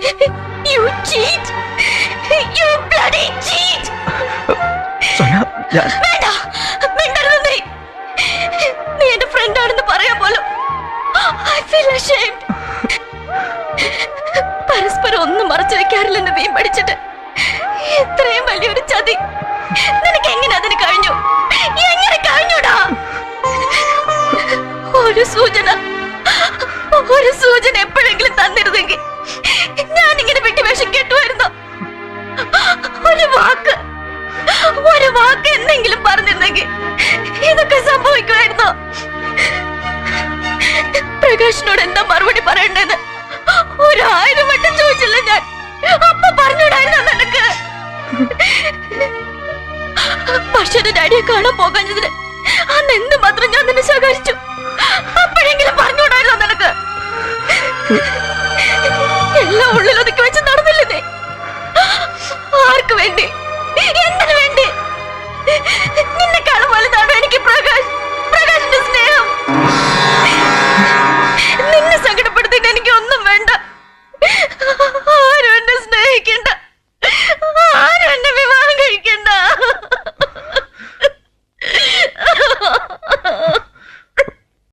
You cheat! You bloody cheat! Sona ഞാൻ വേണ്ട. മിണ്ടരുത് നീ നീ എന്റെ ഫ്രണ്ട് ആണെന്ന് പറയാ പോലും ഐ ഫീൽ അഷേംഡ് പരസ്പരം ഒന്നും മറച്ചു വെക്കാറില്ലെന്ന് വീം പഠിച്ചിട്ട്. ഇത്രയും വലിയൊരു ചതി. നിനക്ക് എങ്ങനെ അതിന് കഴിഞ്ഞു? എങ്ങനെ കഴിഞ്ഞുടാ? ഒരു സൂചന ഒരു സൂചന എപ്പോഴെങ്കിലും തന്നിരുന്നെങ്കിൽ ഒരു വാക്ക് എന്തെങ്കിലും പറഞ്ഞിരുന്നെങ്കിൽ ഇതൊക്കെ സംഭവിക്കുമായിരുന്നു? പ്രകാശിനോട് എന്താ മറുപടി പറയണ്ടെന്ന് ഒരു ആയിരം വട്ടം ചോദിച്ചില്ല ഞാൻ. അപ്പൊ പറഞ്ഞുവിടായിരുന്നു നിനക്ക്? പക്ഷെ ഡാഡിയെ കാണാൻ പോകാഞ്ഞതിന് അന്ന് എന്ത് മാത്രം ഞാൻ നിന്നെ ശകാരിച്ചു? അപ്പോഴെങ്കിലും പറഞ്ഞുവിടായിരുന്നു നിനക്ക്? എല്ലാം ഉള്ളിലൊതുക്കി എനിക്ക് പ്രകാശ് പ്രകാശിന്റെ സ്നേഹം. നിന്നെ സങ്കടപ്പെടുത്തിട്ട് എനിക്ക് ഒന്നും വേണ്ട. ആരും എന്നെ സ്നേഹിക്കണ്ട. ആരും എന്നെ വിവാഹം കഴിക്കണ്ട.